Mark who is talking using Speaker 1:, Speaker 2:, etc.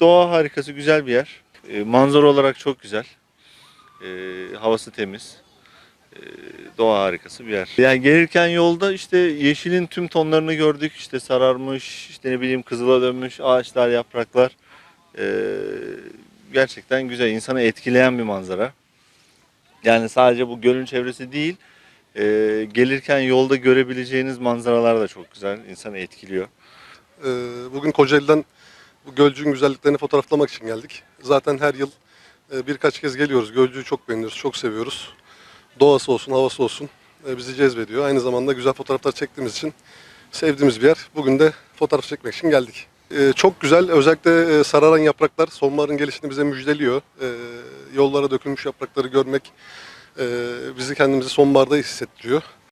Speaker 1: Doğa harikası güzel bir yer. E, manzara olarak çok güzel. E, havası temiz. E, doğa harikası bir yer. Yani gelirken yolda işte yeşilin tüm tonlarını gördük. İşte sararmış, işte ne bileyim kızıla dönmüş ağaçlar, yapraklar. E, gerçekten güzel, insanı etkileyen bir manzara. Yani sadece bu gölün çevresi değil, e, gelirken yolda görebileceğiniz manzaralar da çok güzel, insanı etkiliyor.
Speaker 2: Ee, Bugün Kocaeli'den bu Gölcük'ün güzelliklerini fotoğraflamak için geldik. Zaten her yıl e, birkaç kez geliyoruz. Gölcük'ü çok beğeniyoruz, çok seviyoruz. Doğası olsun, havası olsun e, bizi cezbediyor. Aynı zamanda güzel fotoğraflar çektiğimiz için sevdiğimiz bir yer. Bugün de fotoğraf çekmek için geldik. E, Çok güzel, özellikle e, sararan yapraklar sonbaharın gelişini bize müjdeliyor. E, Yollara dökülmüş yaprakları görmek e, bizi kendimizi sonbaharda hissettiriyor.